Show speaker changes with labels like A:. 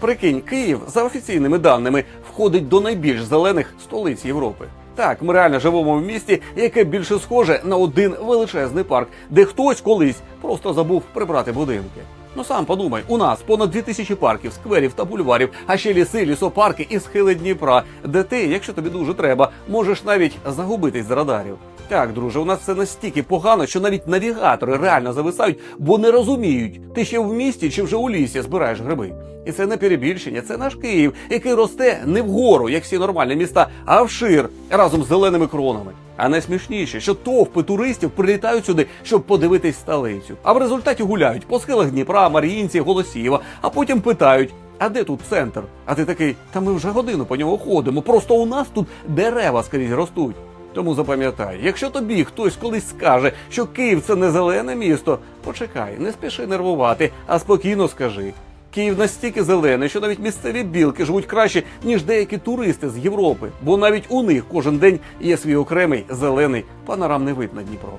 A: Прикинь, Київ за офіційними даними входить до найбільш зелених столиць Європи. Так, ми реально живемо в місті, яке більше схоже на один величезний парк, де хтось колись просто забув прибрати будинки. Ну сам подумай, у нас понад 2000 парків, скверів та бульварів, а ще ліси, лісопарки і схили Дніпра, де ти, якщо тобі дуже треба, можеш навіть загубитись з радарів. Так, друже, у нас все настільки погано, що навіть навігатори реально зависають, бо не розуміють, ти ще в місті чи вже у лісі збираєш гриби. І це не перебільшення, це наш Київ, який росте не вгору, як всі нормальні міста, а вшир разом з зеленими кронами. А найсмішніше, що товпи туристів прилітають сюди, щоб подивитись столицю. А в результаті гуляють по схилах Дніпра, Мар'їнці, Голосієва, а потім питають. А де тут центр? А ти такий, та ми вже годину по нього ходимо. Просто у нас тут дерева скрізь ростуть. Тому запам'ятай, якщо тобі хтось колись скаже, що Київ це не зелене місто, почекай, не спіши нервувати, а спокійно скажи. Київ настільки зелений, що навіть місцеві білки живуть краще, ніж деякі туристи з Європи, бо навіть у них кожен день є свій окремий зелений панорамний вид на Дніпро.